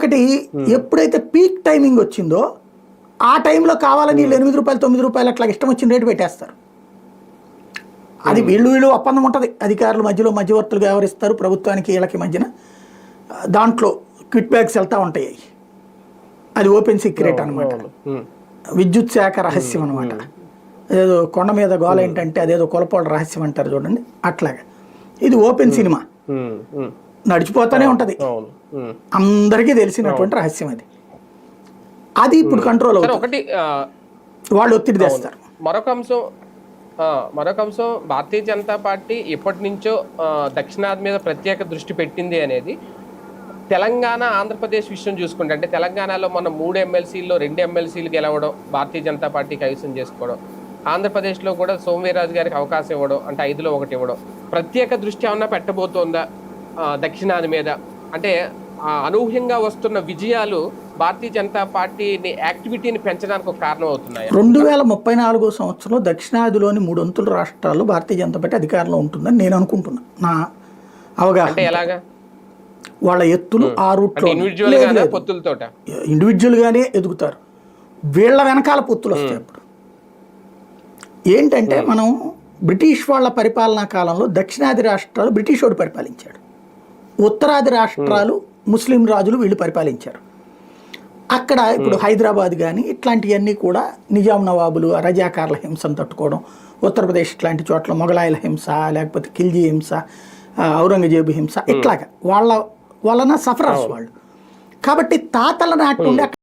ఇంకొకటి ఎప్పుడైతే peak timing వచ్చిందో ఆ టైంలో కావాలని వీళ్ళు ఎనిమిది రూపాయలు తొమ్మిది రూపాయలు అట్లా ఇష్టం వచ్చిన రేటు పెట్టేస్తారు. అది వీళ్ళు వీళ్ళు ఒప్పందం ఉంటుంది. అధికారుల మధ్యలో మధ్యవర్తులుగా వ్యవహరిస్తారు. ప్రభుత్వానికి వీళ్ళకి మధ్యన దాంట్లో క్విట్ బ్యాగ్స్ వెళ్తూ ఉంటాయి. అది ఓపెన్ సీక్రెట్ అనమాట విద్యుత్ శాఖ రహస్యం అనమాట ఏదో కొండ మీద గోల ఏంటంటే అదేదో కొలపోళ్ళ రహస్యం అంటారు చూడండి. అట్లాగా. ఇది ఓపెన్ సినిమా. నడిచిపోతూనే ఉంటుంది. అందరికీ తెలిసినటువంటి రహస్యం అది. అది ఇప్పుడు కంట్రోల్ అవుతుంది. ఒకటి వాళ్ళు ఒత్తిడి తెస్తారు. మరొక అంశం మరొక అంశం భారతీయ జనతా పార్టీ ఎప్పటి నుంచో దక్షిణాది మీద ప్రత్యేక దృష్టి పెట్టింది అనేది తెలంగాణ ఆంధ్రప్రదేశ్ విషయం చూసుకుంటే అంటే తెలంగాణలో మన మూడు ఎమ్మెల్సీల్లో రెండు ఎమ్మెల్సీలు గెలవడం భారతీయ జనతా పార్టీ కైవసం చేసుకోవడం ఆంధ్రప్రదేశ్లో కూడా సోమవీరాజు గారికి అవకాశం ఇవ్వడం అంటే ఐదులో ఒకటి ఇవ్వడం ప్రత్యేక దృష్టి ఏమన్నా పెట్టబోతోందా? దక్షిణాది మీద. అంటే అనూహ్యంగా వస్తున్న విజయాలు భారతీయ జనతా పార్టీని యాక్టివిటీని పెంచడానికి ఒక కారణం అవుతున్నాయి రెండు వేల ముప్పై నాలుగో సంవత్సరంలో దక్షిణాదిలోని మూడు వంతుల రాష్ట్రాల్లో భారతీయ జనతా పార్టీ అధికారంలో ఉంటుందని నేను అనుకుంటున్నా. నా అవగాహన. అంటే ఎలాగా? వాళ్ళ ఎత్తులు ఆ రూట్లో ఇండివిజువల్ గానే పొత్తులతోట? ఇండివిజువల్గానే ఎదుగుతారు. వీళ్ళ వెనకాల పొత్తులు వస్తాయి అప్పుడు. ఏంటంటే మనం బ్రిటిష్ వాళ్ళ పరిపాలనా కాలంలో దక్షిణాది రాష్ట్రాలు బ్రిటిష్ వాడు పరిపాలించాడు. ఉత్తరాది రాష్ట్రాలు ముస్లిం రాజులు వీళ్ళు పరిపాలించారు. అక్కడ ఇప్పుడు హైదరాబాద్ కానీ ఇట్లాంటివన్నీ కూడా నిజాం నవాబులు రజాకార్ల హింసను తట్టుకోవడం ఉత్తరప్రదేశ్ ఇట్లాంటి చోట్ల మొఘలాయల హింస లేకపోతే ఖిల్జీ హింస ఔరంగజేబు హింస ఇట్లాగా. వాళ్ళ వలన సఫరర్స్ వాళ్ళు. కాబట్టి తాతల నాటి